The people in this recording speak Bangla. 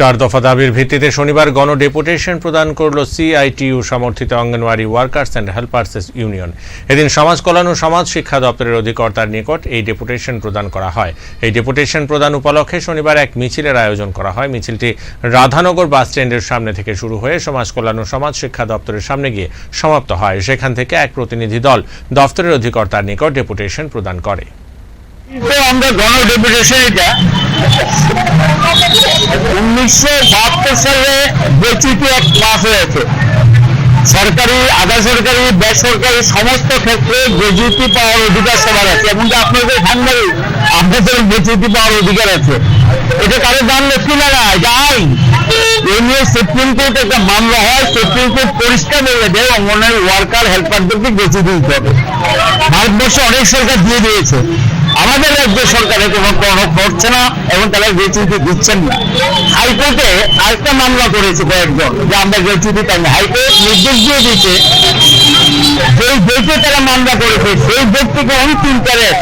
চার দফা দাবির ভিত্তিতে শনিবার গণ ডেপুটেশন প্রদান করল সিআইটিইউ সমর্থিত anganwadi workers and helpers union. এদিন সমাজ কল্যাণ ও সমাজ শিক্ষা দপ্তরের অধিকর্তার নিকট এই ডেপুটেশন প্রদান করা হয়। এই ডেপুটেশন প্রদান উপলক্ষে শনিবার এক মিছিলের আয়োজন করা হয়। মিছিলটি রাধানগর বাস স্ট্যান্ডের সামনে থেকে শুরু হয়ে সমাজ কল্যাণ ও সমাজ শিক্ষা দপ্তরের সামনে গিয়ে সমাপ্ত হয়। সেখান থেকে এক প্রতিনিধি দল দপ্তরের অধিকর্তার নিকট ডেপুটেশন প্রদান করে। আমরা গণ ডেপুটেশন এটা উনিশশো বাহাত্তর সালে বৈচিত্র্য পাস হয়েছে। সরকারি, আধা সরকারি, বেসরকারি সমস্ত ক্ষেত্রে গ্রেজুয়েটি পাওয়ার অধিকার সবার আছে। এমনকি আপনাদের সাংবাদিক আপনাদের গ্রেজুয়েটি পাওয়ার অধিকার আছে। এটা কারও দান লক্ষ্মী না এটা আইন। এই নিয়ে সুপ্রিম কোর্ট একটা মামলা হয়, সুপ্রিম কোর্ট পরিষ্কার বলে দেয় অঙ্গনওয়াড়ি ওয়ার্কার হেল্পারদেরকে গ্রেজুয়েটি দিতে হবে। ভারতবর্ষে অনেক সরকার দিয়ে দিয়েছে। আমাদের রাজ্য সরকার কোনো করছে না এবং তারা গ্রেচুইটি দিচ্ছেন না। হাইকোর্টে আরেকটা মামলা করেছে কয়েকজন যে আমরা গ্রেচুইটি পাই না। হাইকোর্ট নির্দেশ দিয়ে দিয়েছে যেই ডেটে তারা মামলা করেছে, সেই ডেট থেকে অনেক তারিখ